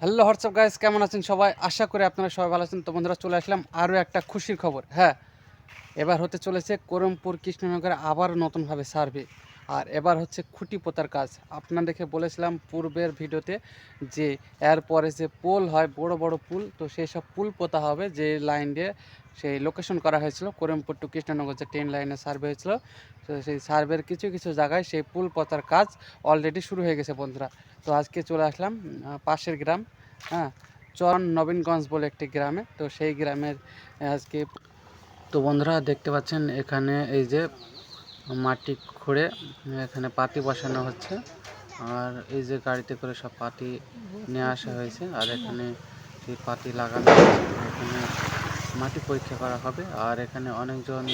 Hello WhatsApp guys কেমন আছেন সবাই? আশা করি আপনারা সবাই ভালো আছেন। তো বন্ধুরা, চলে আসলাম আরও একটা খুশির খবর। হ্যাঁ এবার হতে চলেছে করমপুর কৃষ্ণনগরে আবার নতুনভাবে সার্ভে। আর এবার হচ্ছে খুঁটি পোতার কাজ। আপনাদেরকে বলেছিলাম পূর্বের ভিডিওতে যে এরপরে যে পোল হয়, বড় বড় পুল, তো সেই সব পুল পোতা হবে। যে লাইন দিয়ে সেই লোকেশন করা হয়েছিল, করমপুর টু কৃষ্ণনগর যে ট্রেন লাইনে সার্ভে হয়েছিল, তো সেই সার্ভের কিছু কিছু জায়গায় সেই পুল পোতার কাজ অলরেডি শুরু হয়ে গেছে বন্ধুরা। তো আজকে চলে আসলাম পাশের গ্রাম হ্যাঁ চরণ নবীনগঞ্জ বলে একটি গ্রামে। তো সেই গ্রামের আজকে তো বন্ধুরা দেখতে পাচ্ছেন এখানে এই যে মাটি খুঁড়ে এখানে পাতি বসানো হচ্ছে। আর এই যে গাড়িতে করে সব পাতি নিয়ে আসা হয়েছে, আর এখানে সেই পাতি লাগানো এখানে মাটি পরীক্ষা করা হবে। আর এখানে অনেকজন।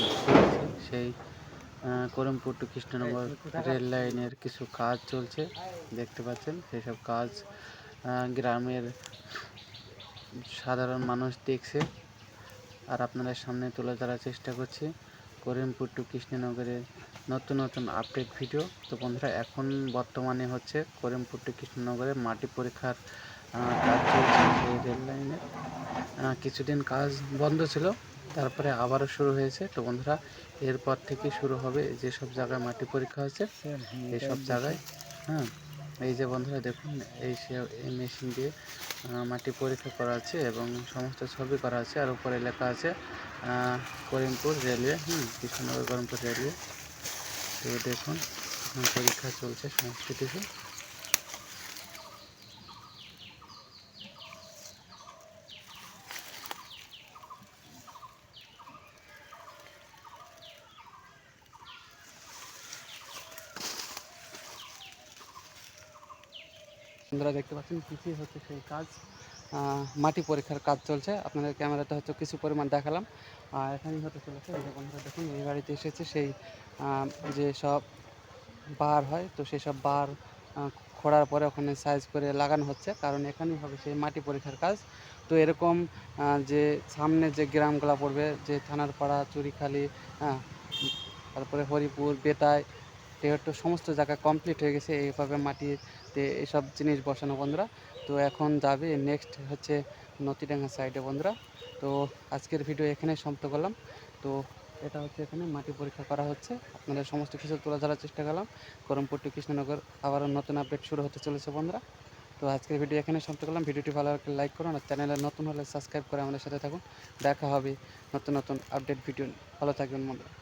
সেই করমপুর টু কৃষ্ণনগর রেল লাইনের কিছু কাজ চলছে, দেখতে পাচ্ছেন। সেই সব কাজ গ্রামের সাধারণ মানুষ দেখছে। আর আপনাদের সামনে তুলে ধরার চেষ্টা করছি। করিমপুর টু কৃষ্ণনগরের নতুন নতুন আপডেট ভিডিও তো বন্ধুরা এখন বর্তমানে হচ্ছে করিমপুর টু কৃষ্ণনগরে মাটি পরীক্ষার কাজ চলছে সেই রেল লাইনে। কিছুদিন কাজ বন্ধ ছিল তারপরে আবারও শুরু হয়েছে। তো বন্ধুরা এরপর থেকে শুরু হবে যেসব জায়গায় মাটি পরীক্ষা হচ্ছে। এইসব জায়গায় হ্যাঁ। এই যে বন্ধুরা দেখুন, এই এই মেশিন দিয়ে মাটি পরীক্ষা করা আছে এবং সমস্ত ছবি করা আছে আর উপরে লেখা আছে করিমপুর রেলওয়ে হুম, কৃষ্ণনগর করিমপুর রেলওয়ে তো দেখুন পরীক্ষা চলছে সমস্ত কিছু বন্ধুরা দেখতে পাচ্ছেন কিছুই হচ্ছে সেই কাজ। মাটি পরীক্ষার কাজ চলছে। আপনাদের ক্যামেরাতে হয়তো কিছু পরিমাণ দেখালাম। আর এখানেই হতে চলেছে। এই যে বন্ধুরা দেখুন, এই গাড়িতে এসেছে সেই যে সব বার হয়, তো সেই সব বার খোঁড়ার পরে ওখানে সাইজ করে লাগানো হচ্ছে। কারণ এখানেই হবে সেই মাটি পরীক্ষার কাজ। তো এরকম যে সামনে যে গ্রামগুলো পড়বে, যে থানার পাড়া, চুরিখালি হ্যাঁ তারপরে হরিপুর বেতায় টেহট্ট সমস্ত জায়গা কমপ্লিট হয়ে গেছে, এইভাবে মাটিতে এইসব জিনিস বসানো বন্ধুরা। তো এখন যাবে নেক্সট হচ্ছে নদীডাঙ্গা সাইডে বন্ধুরা। তো আজকের ভিডিও এখানে সমাপ্ত করলাম। তো এটা হচ্ছে এখানে মাটি পরীক্ষা করা হচ্ছে। আপনাদের সমস্ত কিছু তুলে ধরার চেষ্টা করলাম। করমপুর টু কৃষ্ণনগর আবারও নতুন আপডেট শুরু হতে চলেছে বন্ধুরা। তো আজকের ভিডিও এখানে সমাপ্ত করলাম। ভিডিওটি ভালো লাগলে লাইক করুন আর চ্যানেলে নতুন হলে সাবস্ক্রাইব করে আমাদের সাথে থাকুন। দেখা হবে নতুন নতুন আপডেট ভিডিও ভালো থাকবেন বন্ধুরা।